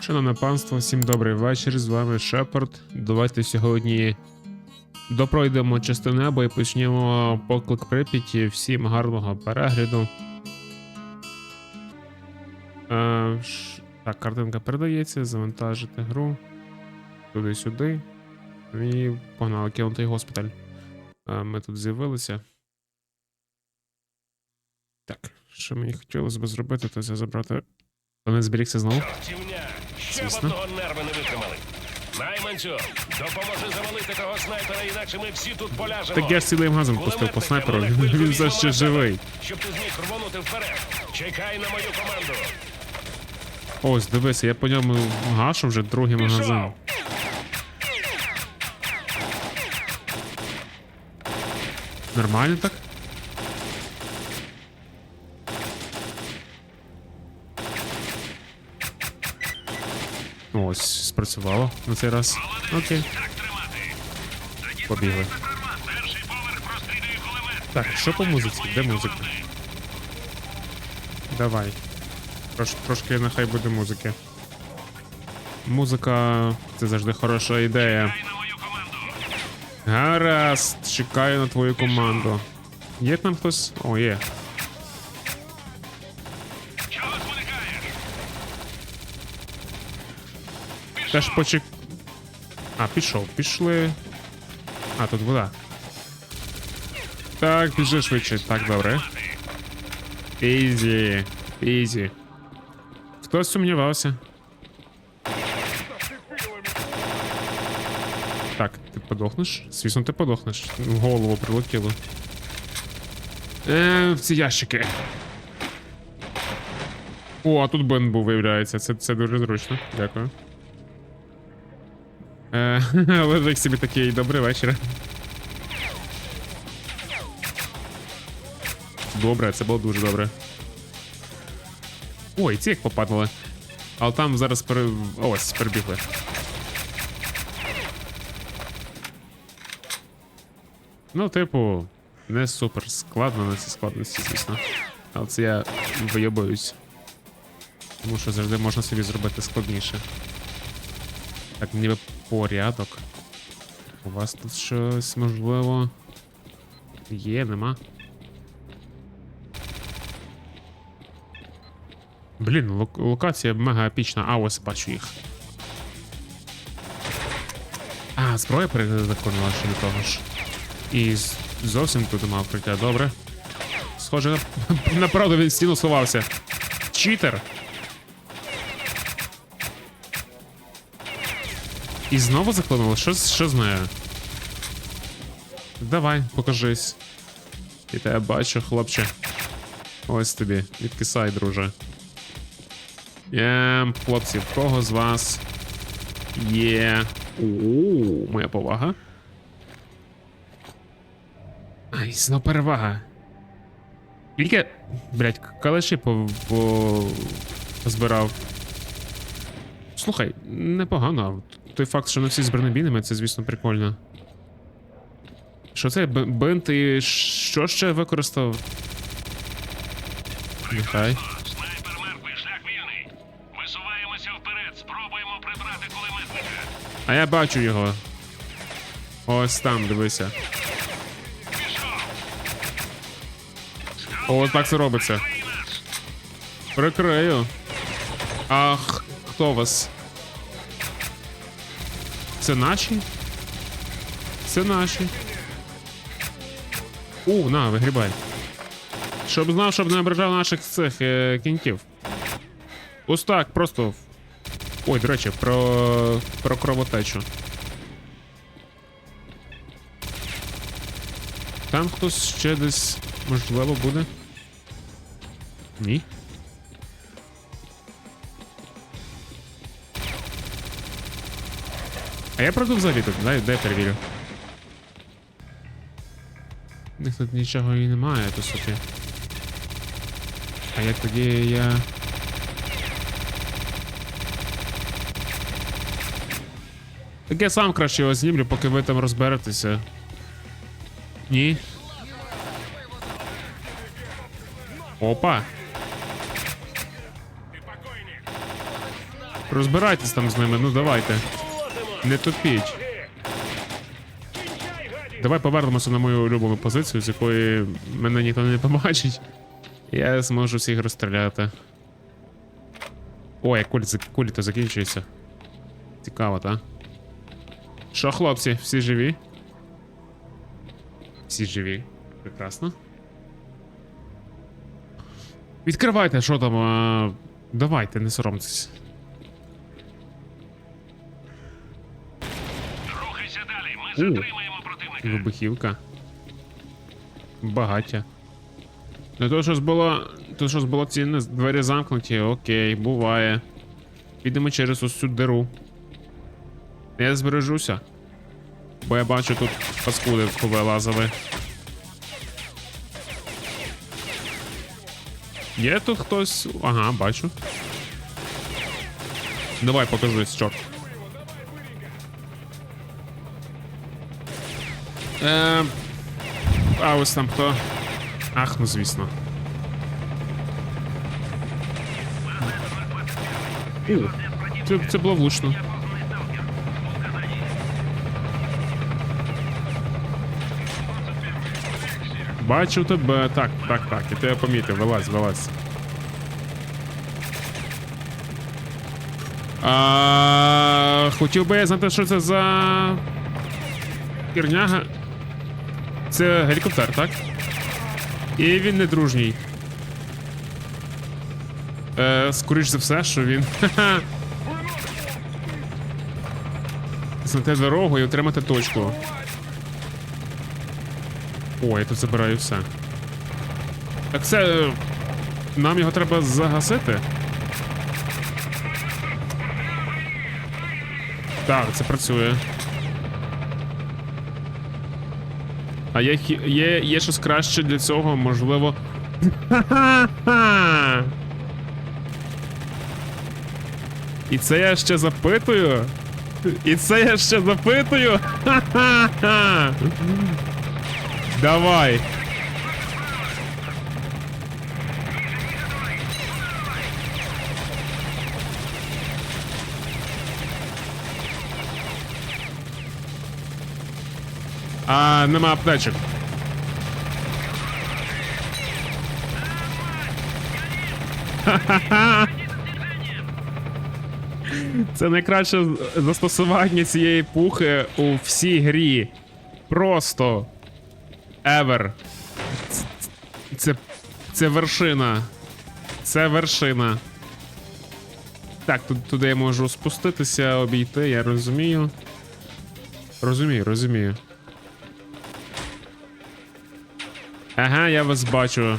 Шановне панство, всім добрий вечір. З вами Шепард. Давайте сьогодні допройдемо частину неба і почнемо поклик Прип'яті. Всім гарного перегляду. Е, ш- так, картинка передається, завантажити гру. Туди-сюди. І погнали кинутий госпіталь. Е, ми тут з'явилися. Так, що мені хотілося б зробити, то це забрати. То не зберігся знову. Ще б одного нерви не витримали. Найманцю, допоможи завалити того снайпера, інакше ми всі тут поляжемо. Так я ж цілий магазин пустив по снайперу, він все ще живий. Щоб ти зміг рвонути вперед. Чекай на мою команду. Ось, дивися, я по ньому гашу вже другий магазин. Нормально так? Ось, спрацювало на цей раз. Окей. Побігли. Так, що по музиці? Де музика? Давай. Трош, трошки нехай буде музики. Музика це завжди хороша ідея. Гаразд, чекаю на твою команду. Є там хтось? О, є. Теж почек. А, пішов, пішли. А, тут вода. Так, біжи швидше. Так, добре. Ізі. Ізі. Хтось сумнівався. Так, ти подохнеш? Звісно, ти подохнеш. В голову прилетіло. Е, ці ящики. О, а тут Бен був, виявляється. Це, це дуже зручно. Дякую. Е, Лежик собі такий добрий вечір. Добре, це було дуже добре. Ой, ці як попадали. Але там зараз пере... Ось, перебігли. Ну, типу, не супер складно на цій складності, звісно. Але це я вийобуюсь. Тому що завжди можна собі зробити складніше. Так, ніби порядок. У вас тут щось можливо. Є, нема. Блін, лок- локація мега епічна, а ось бачу їх. А, зброя перезаконила ще до того ж. І зовсім тут нема укриття, добре. Схоже, на- направду він стіну сховався. Читер. І знову заклинуло? Що, що з нею? Давай, покажись. Я тебе бачу, хлопче. Ось тобі, відкисай, друже. Єм, хлопці, в кого з вас є. Ууу, моя повага. Ай, знов перевага. Тільки, блять, калаші по, по... Слухай, непогано. Той факт, що не всі з бронебійними, це, звісно, прикольно. Що це? Бинт і що ще використав? Нехай. Снайпер мертвий, шлях вільний. Висуваємося вперед, спробуємо прибрати кулеметника. А я бачу його. Ось там, дивися. О, так це робиться. Прикрию. Ах, хто вас? Це наші? Це наші. У, на, вигрібай. Щоб знав, щоб не ображав наших цих е, кінтів. Ось так, просто. Ой, до речі, про, про кровотечу. Там хтось ще десь можливо буде. Ні. А я пройду взагалі тут, дай, дай перевірю. У них тут нічого і немає, по суті. А як тоді я. Так я сам краще його знімлю, поки ви там розберетеся. Ні. Опа. Розбирайтесь там з ними, ну давайте. Не тупіть. Давай повернемося на мою улюблену позицію, з якої мене ніхто не побачить. Я зможу всіх розстріляти. Ой, кулі, кулі то закінчується. Цікаво, та? Що, хлопці, всі живі? Всі живі. Прекрасно. Відкривайте, що там. А... Давайте, не соромтесь. Вибухівка. Багаття. Ну то щось було. То щось було цінне, двері замкнуті, окей, буває. Підемо через ось цю диру. Я збережуся. Бо я бачу тут паскуди повилазили. Є тут хтось. Ага, бачу. Давай покажись, чорт. Е, а ось там хто. Ах, ну звісно. Це, це було влучно. Бачу тебе. Так, так, так. Я тебе помітив. Вилазь, вилазь. А, хотів би я знати, що це за. Кірняга. Це гелікоптер, так? І він не дружній. Е, скоріш за все, що він. Знайти дорогу і отримати точку. О, я тут забираю все. Так це. е, Нам його треба загасити. Так, це працює. А є, є, є щось краще для цього, можливо. Ха-ха-ха! І це я ще запитую. І це я ще запитую. Ха-ха-ха! Давай. А, нема аптечок. Це найкраще застосування цієї пухи у всій грі. Просто. Ever. Це, це, вершина. Це вершина. Так, туди я можу спуститися, обійти, я розумію. Розумію, розумію. Ага, я вас бачу.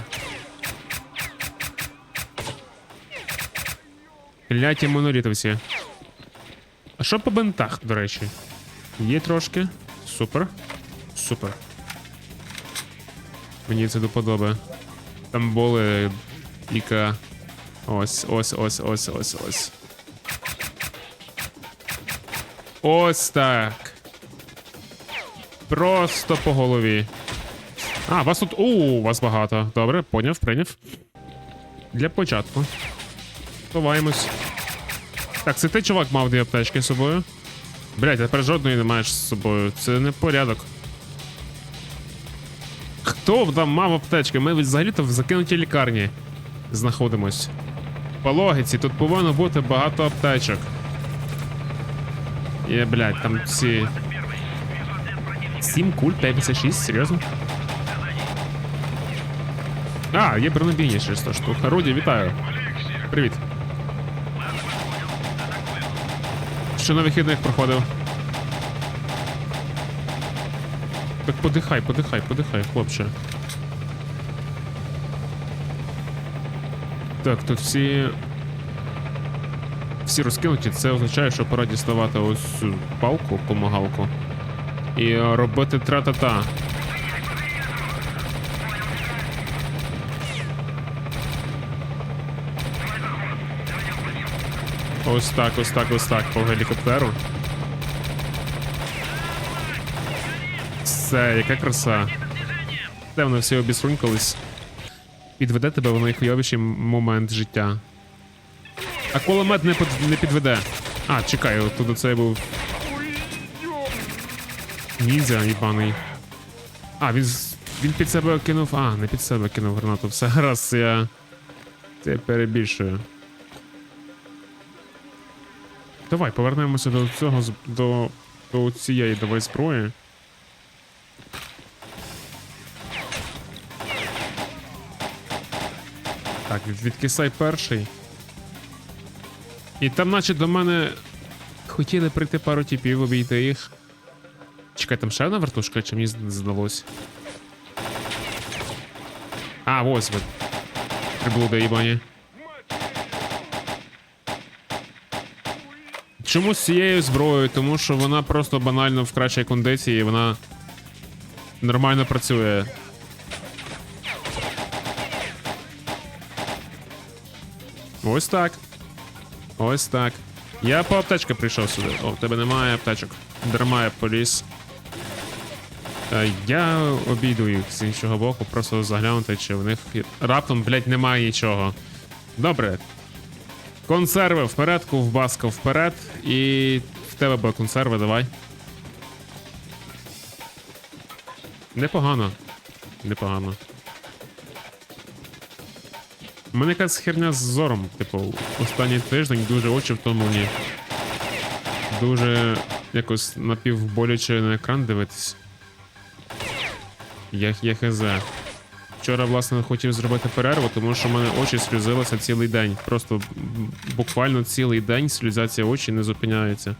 Кляті монолітовці. А що по бентах, до речі? Є трошки. Супер. Супер. Мені це до подоби. Там були Іка. Ось, ось, ось, ось, ось, ось. Ось так. Просто по голові. А, вас тут. У, вас багато. Добре, поняв, прийняв. Для початку. Ховаємось. Так, це ти чувак мав дві аптечки з собою. Блять, тепер жодної не маєш з собою. Це не порядок. Хто там мав аптечки? Ми взагалі-то в закинутій лікарні знаходимось. По логіці, тут повинно бути багато аптечок. Є, блядь, там ці. 7 куль, 56, серйозно? А, є бронебійні ще 100 штук. Руді, вітаю. Привіт. Що на вихідних проходив? Так подихай, подихай, подихай, хлопче. Так, тут всі. Всі розкинуті, це означає, що пора діставати ось цю палку, помагалку. І робити тра-та-та. Ось так, ось так, ось так, по гелікоптеру. Все, яка краса. Де вони всі обісрунькались. Підведе тебе в найхуйовіший момент життя. А кулемет не, под- не підведе. А, чекай, тут оцей був. Ніндзя їбаний. А, він, він під себе кинув. А, не під себе кинув гранату. Все гаразд, я. Це перебільшую. Давай, повернемося до цього до, до цієї давай зброї. Так, відкисай перший. І там, наче до мене хотіли прийти пару типів, обійти їх. Чекай, там ще одна вертушка, чи мені здалось? А, ось ви. Приблуда їбані. Чому з цією зброєю? Тому що вона просто банально в кращій кондиції, і вона нормально працює. Ось так. Ось так. Я по аптечки прийшов сюди. О, в тебе немає аптечок. Дарма я поліз. Е, Я обійду їх з іншого боку, просто заглянути, чи в них раптом, блядь, немає нічого. Добре. Консерви вперед, ковбаска вперед. І в тебе буде консерви, давай. Непогано. Непогано. У мене якась херня з зором. Типу, останній тиждень дуже очі втомлені. Дуже якось напівболяче на екран дивитись. Я, я хз. Вчора, власне, хотів зробити перерву, тому що в мене очі сльозилися цілий день. Просто буквально цілий день сльозяться очі не зупиняються.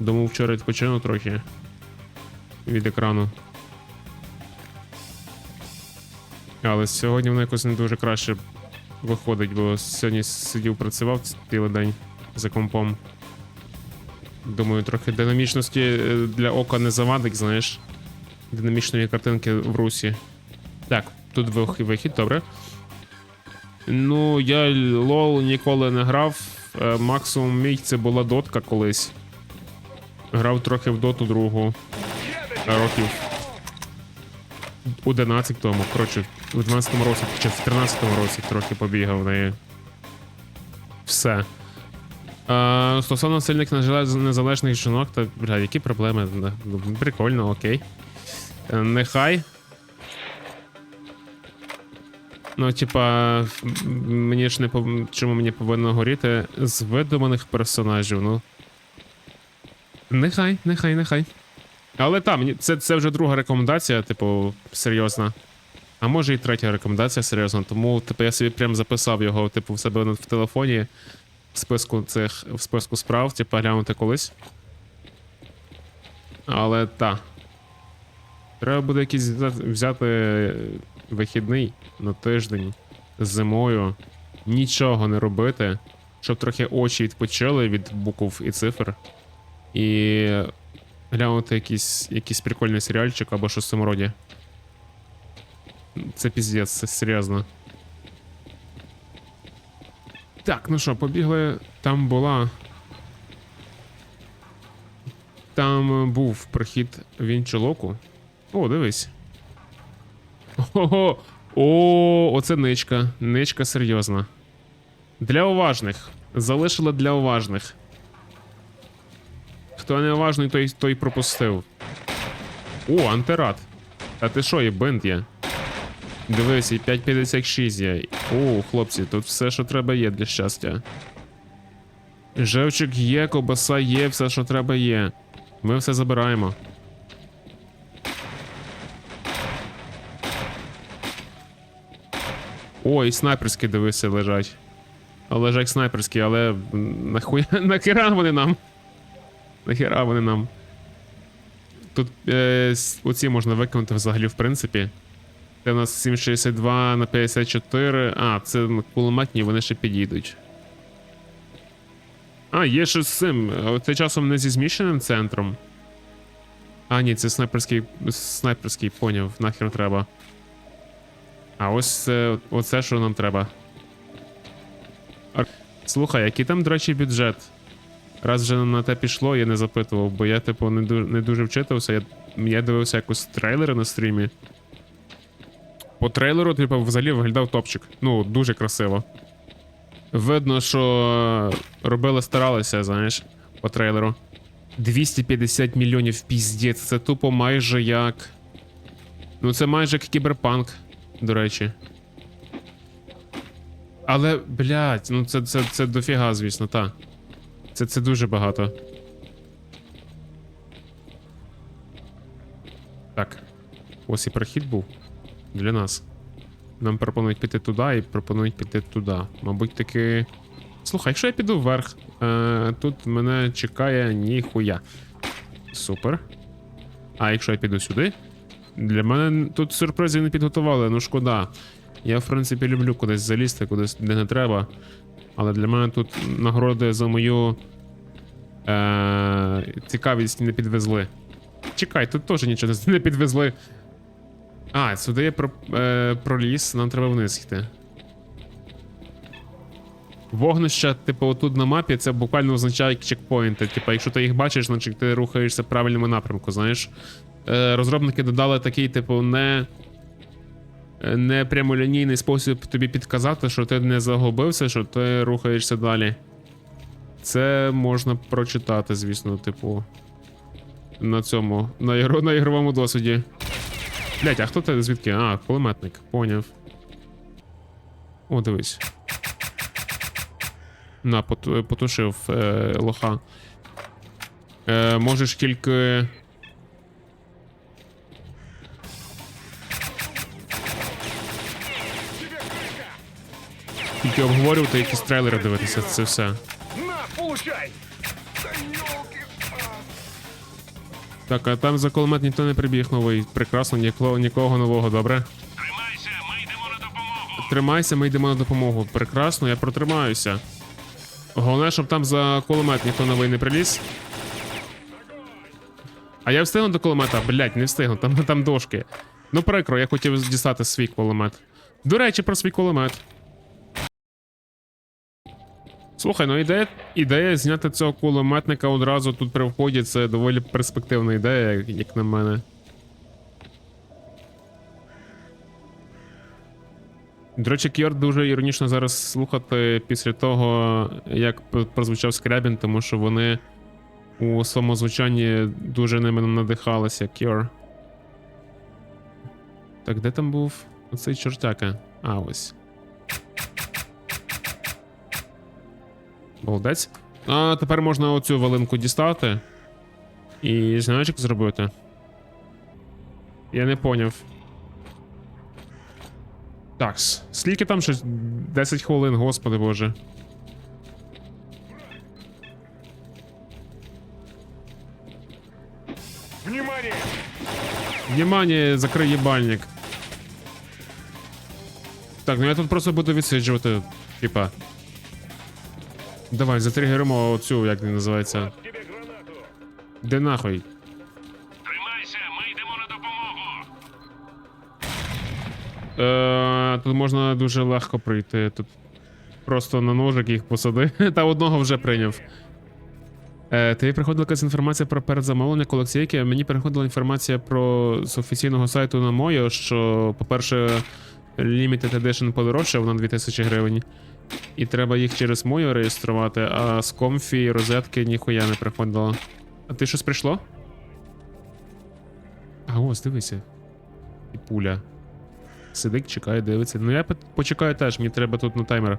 Думав, вчора відпочину трохи від екрану. Але сьогодні воно якось не дуже краще виходить, бо сьогодні сидів, працював цілий день за компом. Думаю, трохи динамічності е, для ока не завадить, знаєш. Динамічної картинки в русі. Так, тут вихід, добре. Ну, я лол ніколи не грав. Е, Максимум мій це була дотка колись. Грав трохи в доту другу. е, Років 11 тому. Коротше, в 12 році чи в 13 році трохи побігав в неї. Все. Е, стосовно сильних незалежних жінок, та бля, які проблеми? Прикольно, окей. Нехай. Ну, типа, мені ж не пов... чому мені повинно горіти з видуманих персонажів, ну. Нехай, нехай, нехай. Але там, це, це вже друга рекомендація, типу, серйозна. А може і третя рекомендація серйозна. Тому, типу, я собі прям записав його, типу, в себе в телефоні в списку цих в списку справ, типу, глянути колись. Але та. Треба буде якийсь взяти вихідний на тиждень зимою, нічого не робити, щоб трохи очі відпочили від букв і цифр. І глянути якийсь, якийсь прикольний серіальчик або щось в цьому роді. Це піздець, це серйозно. Так, ну що, побігли. Там була. Там був прохід в. О, дивись. Ого! О, оце ничка. Ничка серйозна. Для уважних. Залишила для уважних. Хто не уважний, той, той пропустив. О, антирад. А ти що, є бенд є? Дивись, і 5.56 є. О, хлопці, тут все, що треба, є для щастя. Жевчик є, ковбаса є, все, що треба, є. Ми все забираємо. О, і снайперські дивися лежать. Лежать снайперські, але нахуя нахера вони нам? Нахера вони нам? Тут е, оці можна викинути взагалі, в принципі. Це у нас 7,62 на 54. А, це кулеметні, вони ще підійдуть. А, є ще з цим. Це часом не зі зміщеним центром. А, ні, це снайперський. Снайперський, поняв, нахер треба. А ось це, оце, що нам треба. Слухай, який там, до речі, бюджет? Раз вже на те пішло, я не запитував, бо я, типу, не дуже, не дуже вчитався. Я, я дивився якось трейлери на стрімі. По трейлеру, типу, взагалі виглядав топчик. Ну, дуже красиво. Видно, що робили, старалися, знаєш, по трейлеру. 250 мільйонів піздець, це тупо майже як. Ну, це майже як кіберпанк, до речі. Але, блядь, ну це, це, це дофіга, звісно, та. Це, це дуже багато. Так. Ось і прохід був для нас. Нам пропонують піти туди і пропонують піти туди. Мабуть, таки. Слухай, якщо я піду вверх, е, тут мене чекає ніхуя. Супер. А якщо я піду сюди? Для мене тут сюрпризів не підготували, ну шкода. Я, в принципі, люблю кудись залізти, кудись де не треба. Але для мене тут нагороди за мою е, цікавість не підвезли. Чекай, тут теж нічого не підвезли. А, сюди я про, е, проліз, нам треба вниз йти. Вогнища, типу, отут на мапі, це буквально означає чекпоінти. Типу, якщо ти їх бачиш, значить ти рухаєшся в правильному напрямку, знаєш. Е, розробники додали такий, типу, не. е, Не прямолінійний спосіб тобі підказати, що ти не загубився, що ти рухаєшся далі. Це можна прочитати, звісно, типу. На цьому. На, ігро, на ігровому досвіді. Блять, а хто ти звідки? А, кулеметник, поняв. О, дивись. На, потушив е, лоха. Е, можеш тільки. Тільки обговорювати якісь трейлери дивитися, це все. Так, а там за кулемет ніхто не прибіг новий. Прекрасно, нікло, нікого нового, добре. Тримайся, ми йдемо на допомогу. Тримайся, ми йдемо на допомогу. Прекрасно, я протримаюся. Головне, щоб там за кулемет ніхто новий не приліз. А я встигну до кулемета? Блять, не встигну, там, там дошки. Ну, прикро, я хотів дістати свій кулемет. До речі, про свій кулемет. Слухай, ну ідея, ідея зняти цього кулеметника одразу тут при вході це доволі перспективна ідея, як- на мене. До речі, Кьор дуже іронічно зараз слухати після того, як прозвучав Скрябін, тому що вони у своєму звучанні дуже ними надихалися, Кьор. Так, де там був оцей чортяка? А, ось. Молодець. А тепер можна оцю валинку дістати. І знаєш, як зробити? Я не поняв. Так, скільки там щось? 10 хвилин, господи боже. Внимание! Внимание, закрий їбальник. Так, ну я тут просто буду відсиджувати, типа. Давай, затригеримо оцю, як він називається. Де нахуй? Тримайся, ми йдемо на допомогу. Е, тут можна дуже легко прийти. Тут просто на ножик їх посади. Та одного вже прийняв. Е, тобі приходила якась інформація про передзамовлення колекційки. Мені приходила інформація про з офіційного сайту на Мойо, що, по-перше, Limited Edition подорожчав на 2000 гривень. І треба їх через Мойо реєструвати, а з комфі розетки ніхуя не приходило. А ти щось прийшло? А ось, дивися. І пуля. Сидить, чекає, дивиться. Ну я почекаю теж, мені треба тут на таймер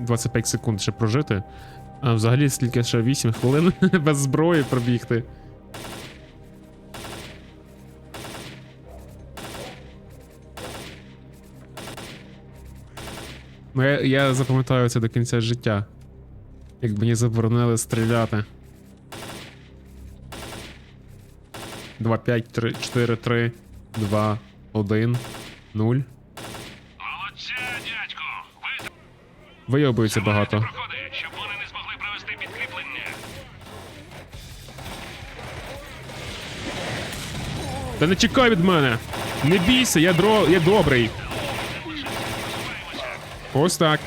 25 секунд ще прожити. А взагалі скільки ще 8 хвилин без зброї пробігти. Ну, я, я запам'ятаю це до кінця життя. Як мені заборонили стріляти. 2, 5, 3, 4, 3, 2, 1, 0. Молодця, дядьку. Ви Вийобується багато. проходи, щоб вони не змогли провести підкріплення. Та не чекай від мене! Не бійся, я дро... я добрий. Ось так.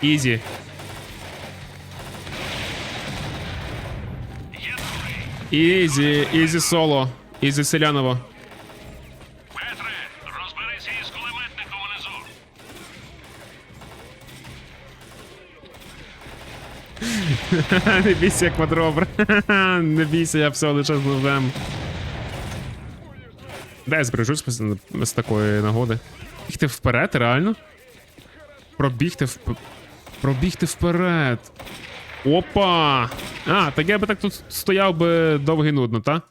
Изи. Изи, изи соло. Ізі селяново. Петре, розберися із кулеметником унизу. Не бійся, квадробр. Не бійся, я все лише з ножем. Де я збережусь з, з такої нагоди? Бігти вперед, реально? Пробігти вп... Пробігти вперед. Опа! А, так я би так тут стояв би довго і нудно, та?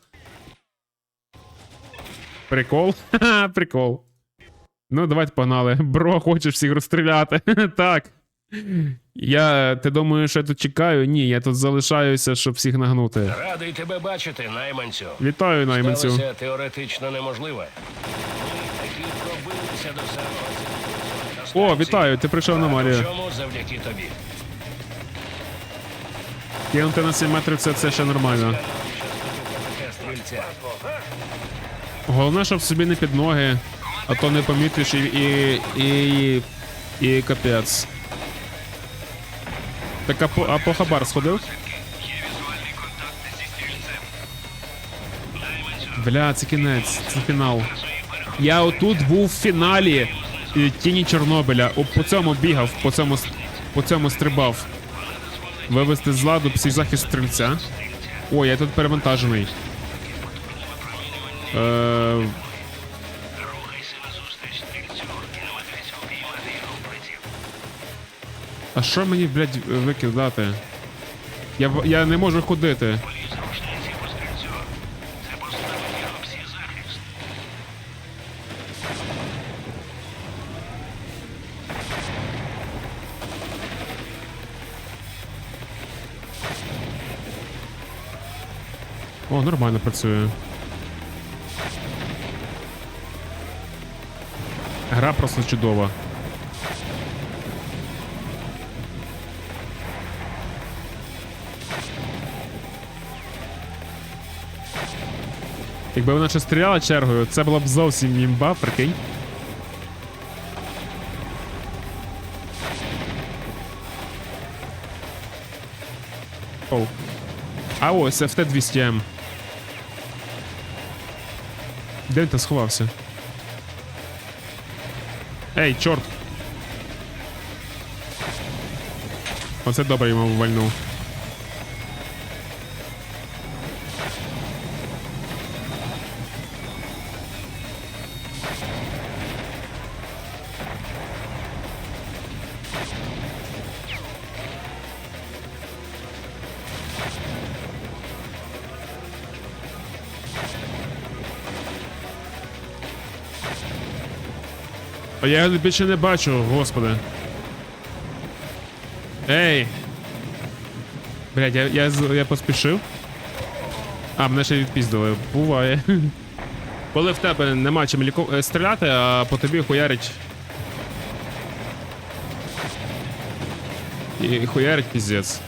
Прикол? Ха-ха, прикол. Ну, давайте погнали. Бро, хочеш всіх розстріляти. так. Я. Ти думаєш, я тут чекаю? Ні, я тут залишаюся, щоб всіх нагнути. Радий тебе бачити, найманцю. Вітаю, найманцю. Сталося теоретично неможливе. Ми таки пробилися до самого О, вітаю, ти прийшов на Марію. Чому завдяки тобі? Кинути на 7 метрів це, це ще нормально. Головне, щоб собі не під ноги, а то не помітиш і. і. і. і капець. Так а по, а по хабар сходив? Бля, це кінець, це фінал. Я отут був в фіналі е, тіні Чорнобиля. О, по цьому бігав, по цьому, по цьому стрибав. Вивести з ладу психзахист стрільця. О, я тут перевантажений. Е, а що мені, блядь, викидати? Я, я не можу ходити. О, нормально працює. Гра просто чудова. Якби вона ще стріляла чергою, це була б зовсім імба, прикинь. Оу. А ось FT200M. Де він сховався? Ей, чорт! Оце добре йому вальнув. А я його більше не бачу, господи. Ей! Блядь, я, я, я поспішив. А, мене ще відпіздили. Буває. Коли в тебе нема чим ліку... е, стріляти, а по тобі хуярить. І хуярить піздець.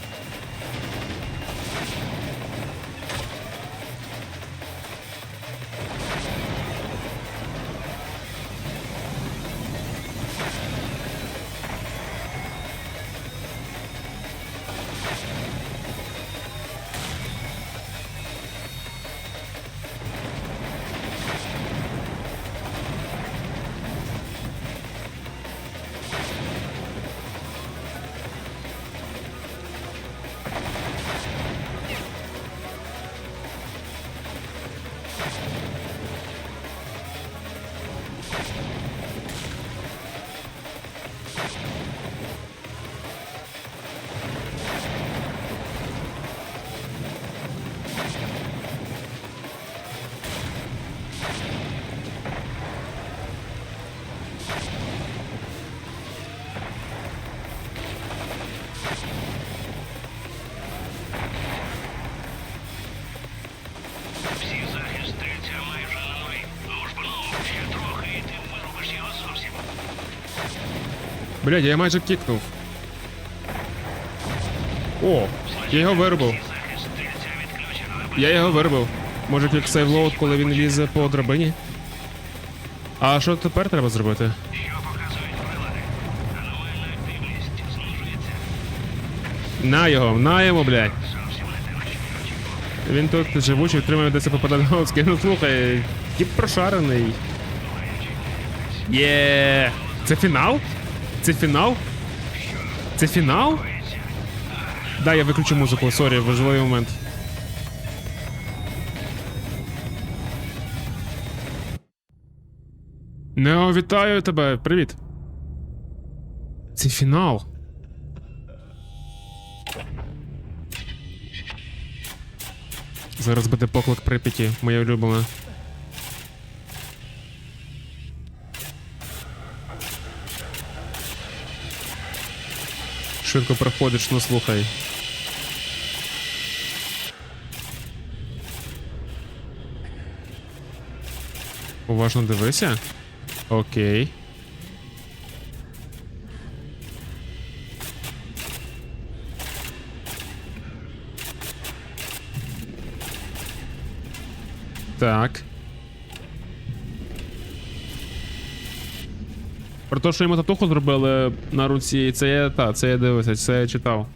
Блядь, я майже кікнув. О, я його відключено. Я його виробив. Може як сейвлоуд, коли він лізе по драбині? А що тепер треба зробити? На його, на його, блядь. Він тут живучий, втримує, де це попадає Говський. Ну слухай, тип прошарений. Є. Це фінал? Це фінал? Це фінал? Да, я виключу музику, сорі, важливий момент. Нео, вітаю тебе, привіт. Це фінал. Зараз буде поклик Прип'яті, моя улюблена. Швидко проходиш, ну слухай. Уважно дивися. Окей. Так. Про те, що йому татуху зробили на руці, це я та, це я дивився, це я читав.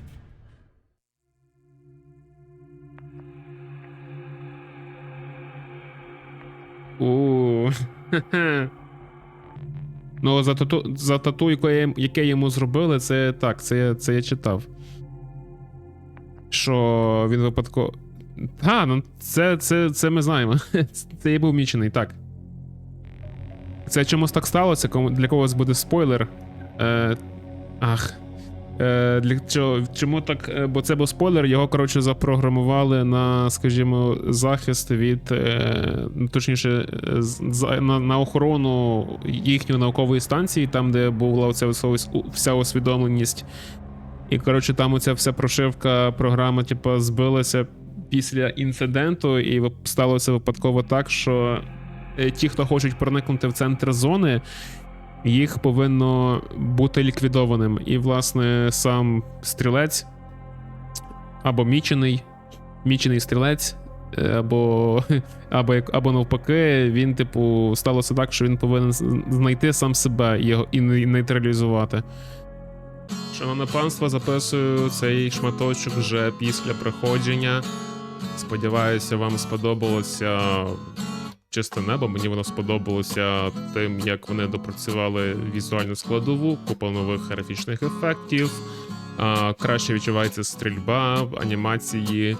У. Ну, за тату, за тату, яке, яке йому зробили, це так, це, це я читав. Що він випадково. А, ну це, це, це ми знаємо. Це я був мічений, так. Це чомусь так сталося, для когось буде спойлер. Е, ах. Е, для чого, чому так? Е, Бо це був спойлер, його, коротше, запрограмували на, скажімо, захист від. Е, ну, точніше, е, на, на охорону їхньої наукової станції, там, де була оця вся ос- у- вся освідомленість. І, коротше, там оця вся прошивка програми, типу, збилася після інциденту, і сталося випадково так, що ті, хто хочуть проникнути в центр зони, їх повинно бути ліквідованим. І, власне, сам стрілець або мічений, мічений стрілець, е, або, або, або навпаки, він, типу, сталося так, що він повинен знайти сам себе його і нейтралізувати. Шановне панство, записую цей шматочок вже після проходження. Сподіваюся, вам сподобалося чисте небо. Мені воно сподобалося тим, як вони допрацювали візуальну складову, купа нових графічних ефектів. Краще відчувається стрільба, анімації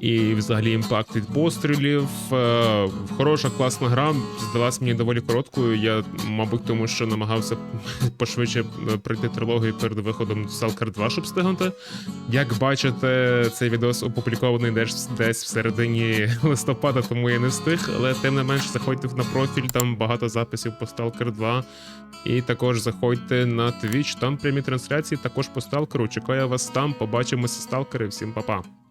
і взагалі імпакт від пострілів. Е, Хороша, класна гра. Здалась мені доволі короткою. Я, мабуть, тому що намагався пошвидше е, пройти трилогію перед виходом Stalker 2, щоб встигнути. Як бачите, цей відос опублікований десь, десь в середині листопада, тому я не встиг. Але тим не менш, заходьте на профіль, там багато записів по Stalker 2. І також заходьте на Twitch, там прямі трансляції, також по Stalker. Чекаю вас там. Побачимося, сталкери. Всім па-па.